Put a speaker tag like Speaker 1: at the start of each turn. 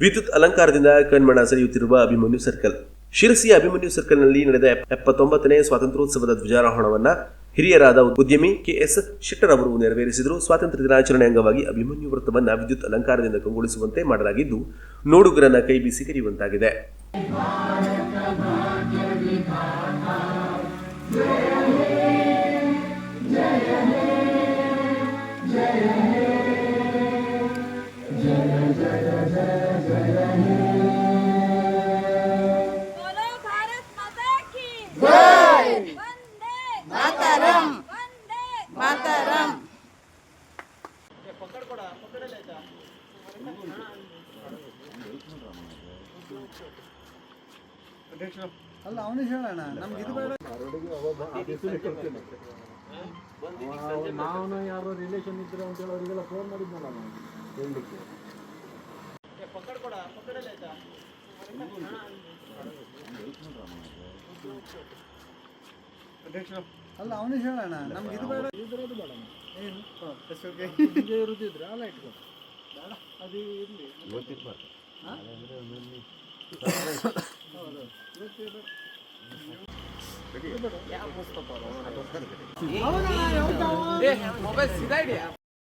Speaker 1: ವಿದ್ಯುತ್ ಅಲಂಕಾರದಿಂದ ಕಣ್ಮಣ ಸರಿಯುತ್ತಿರುವ ಅಭಿಮನ್ಯು ಸರ್ಕಲ್. ಶಿರಸಿಯ ಅಭಿಮನ್ಯು ಸರ್ಕಲ್ನಲ್ಲಿ ನಡೆದ ಎಪ್- ಎಪ್ಪತ್ತೊಂಬತ್ತನೇ ಸ್ವಾತಂತ್ರ್ಯೋತ್ಸವದ ಧ್ವಜಾರೋಹಣವನ್ನ ಹಿರಿಯರಾದ ಉದ್ಯಮಿ ಕೆಎಸ್ ಶೆಟ್ಟರ್ ಅವರು ನೆರವೇರಿಸಿದರು. ಸ್ವಾತಂತ್ರ್ಯ ದಿನಾಚರಣೆ ಅಂಗವಾಗಿ ಅಭಿಮನ್ಯು ವೃತ್ತವನ್ನು ವಿದ್ಯುತ್ ಅಲಂಕಾರದಿಂದ ಕಂಗೊಳಿಸುವಂತೆ ಮಾಡಲಾಗಿದ್ದು, ನೋಡುಗರನ್ನ ಕೈ ಬೀಸಿ ಕರೆಯುವಂತಾಗಿದೆ
Speaker 2: ಅಲ್ಲ ಅವನು ಹೇಳೋಣ. ನಮ್ಗೆ ಇದು ಬೇಡ.
Speaker 3: ನಾನು ಯಾರೋ ರಿಲೇಷನ್ ಇದ್ರೆ ಅಂತ ಹೇಳಿ ಅವರಿಗೆಲ್ಲ ಫೋನ್ ಮಾಡಿದ್ನಲ್ಲ ನಾನು. ಹೇಳಲಿಕ್ಕೆ
Speaker 2: ಅಲ್ಲ ಅವನು ಹೇಳೋಣ. ನಮ್ಗೆ ಇದು ಬೇಡ.
Speaker 3: ಇದ್ರದ್ದು ಬೇಡ.
Speaker 2: ಏನು? ಹ್ಮ್, it's okay.
Speaker 3: ಇದೇ ಇರುದಿದ್ರೆ ಅಲ್ಲ ಇಟ್ಕೊ ಬೇಡ ಅದು ಇರಲಿ